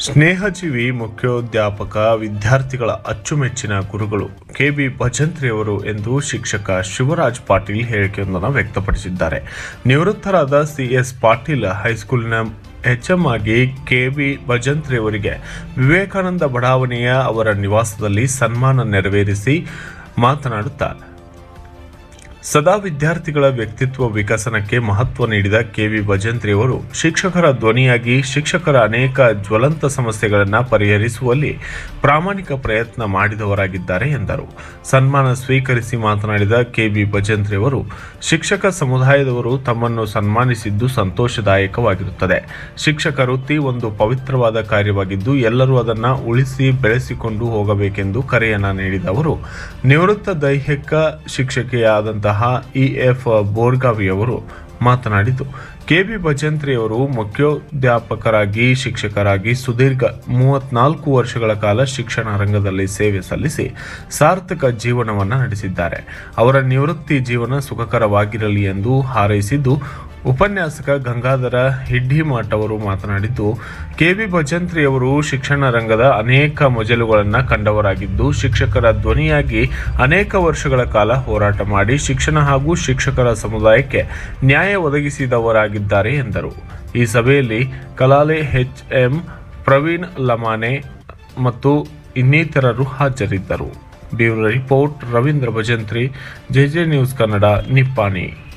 ಸ್ನೇಹಜೀವಿ ಮುಖ್ಯೋಧ್ಯಾಪಕ ವಿದ್ಯಾರ್ಥಿಗಳ ಅಚ್ಚುಮೆಚ್ಚಿನ ಗುರುಗಳು ಕೆಬಿ ಭಜಂತ್ರಿಯವರು ಎಂದು ಶಿಕ್ಷಕ ಶಿವರಾಜ್ ಪಾಟೀಲ್ ಹೇಳಿಕೆಯೊಂದನ್ನು ವ್ಯಕ್ತಪಡಿಸಿದ್ದಾರೆ. ನಿವೃತ್ತರಾದ ಸಿಎಸ್ ಪಾಟೀಲ್ ಹೈಸ್ಕೂಲಿನ ಎಚ್ಎಂ ಆಗಿ ಕೆಬಿ ಭಜಂತ್ರಿಯವರಿಗೆ ವಿವೇಕಾನಂದ ಬಡಾವಣೆಯ ಅವರ ನಿವಾಸದಲ್ಲಿ ಸನ್ಮಾನ ನೆರವೇರಿಸಿ ಮಾತನಾಡುತ್ತಾ ಸದಾ ವಿದ್ಯಾರ್ಥಿಗಳ ವ್ಯಕ್ತಿತ್ವ ವಿಕಸನಕ್ಕೆ ಮಹತ್ವ ನೀಡಿದ ಕೆವಿ ಭಜಂತ್ರಿಯವರು ಶಿಕ್ಷಕರ ಧ್ವನಿಯಾಗಿ ಶಿಕ್ಷಕರ ಅನೇಕ ಜ್ವಲಂತ ಸಮಸ್ಯೆಗಳನ್ನು ಪರಿಹರಿಸುವಲ್ಲಿ ಪ್ರಾಮಾಣಿಕ ಪ್ರಯತ್ನ ಮಾಡಿದವರಾಗಿದ್ದಾರೆ ಎಂದರು. ಸನ್ಮಾನ ಸ್ವೀಕರಿಸಿ ಮಾತನಾಡಿದ ಕೆವಿ ಭಜಂತ್ರಿಯವರು ಶಿಕ್ಷಕ ಸಮುದಾಯದವರು ತಮ್ಮನ್ನು ಸನ್ಮಾನಿಸಿದ್ದು ಸಂತೋಷದಾಯಕವಾಗಿರುತ್ತದೆ. ಶಿಕ್ಷಕ ವೃತ್ತಿ ಒಂದು ಪವಿತ್ರವಾದ ಕಾರ್ಯವಾಗಿದ್ದು, ಎಲ್ಲರೂ ಅದನ್ನು ಉಳಿಸಿ ಬೆಳೆಸಿಕೊಂಡು ಹೋಗಬೇಕೆಂದು ಕರೆಯನ್ನ ನೀಡಿದ ಅವರು ನಿವೃತ್ತ ದೈಹಿಕ ಶಿಕ್ಷಕಿಯಾದಂತಹ ಇ ಎಫ್ ಬೋರ್ಗಾವಿಯವರು ಮಾತನಾಡಿದ್ದು ಕೆಬಿ ಭಜಂತ್ರಿಯವರು ಮುಖ್ಯೋಧ್ಯಾಪಕರಾಗಿ ಶಿಕ್ಷಕರಾಗಿ ಸುದೀರ್ಘ ಮೂವತ್ನಾಲ್ಕು ವರ್ಷಗಳ ಕಾಲ ಶಿಕ್ಷಣ ರಂಗದಲ್ಲಿ ಸೇವೆ ಸಲ್ಲಿಸಿ ಸಾರ್ಥಕ ಜೀವನವನ್ನು ನಡೆಸಿದ್ದಾರೆ. ಅವರ ನಿವೃತ್ತಿ ಜೀವನ ಸುಖಕರವಾಗಿರಲಿ ಎಂದು ಹಾರೈಸಿದ್ದು, ಉಪನ್ಯಾಸಕ ಗಂಗಾಧರ ಹಿಡ್ಡಿಮಠ್ ಅವರು ಮಾತನಾಡಿದ್ದು, ಕೆಬಿ ಭಜಂತ್ರಿಯವರು ಶಿಕ್ಷಣ ರಂಗದ ಅನೇಕ ಮೊಜಲುಗಳನ್ನು ಕಂಡವರಾಗಿದ್ದು, ಶಿಕ್ಷಕರ ಧ್ವನಿಯಾಗಿ ಅನೇಕ ವರ್ಷಗಳ ಕಾಲ ಹೋರಾಟ ಮಾಡಿ ಶಿಕ್ಷಣ ಹಾಗೂ ಶಿಕ್ಷಕರ ಸಮುದಾಯಕ್ಕೆ ನ್ಯಾಯ ಒದಗಿಸಿದವರಾಗಿದ್ದಾರೆ ಎಂದರು. ಈ ಸಭೆಯಲ್ಲಿ ಕಲಾಲೆ ಎಚ್ ಎಂ ಪ್ರವೀಣ್ ಲಮಾನೆ ಮತ್ತು ಇನ್ನಿತರರು ಹಾಜರಿದ್ದರು. Bureau report, Ravindra Bhajantri, JJ news Kannada, Nippani.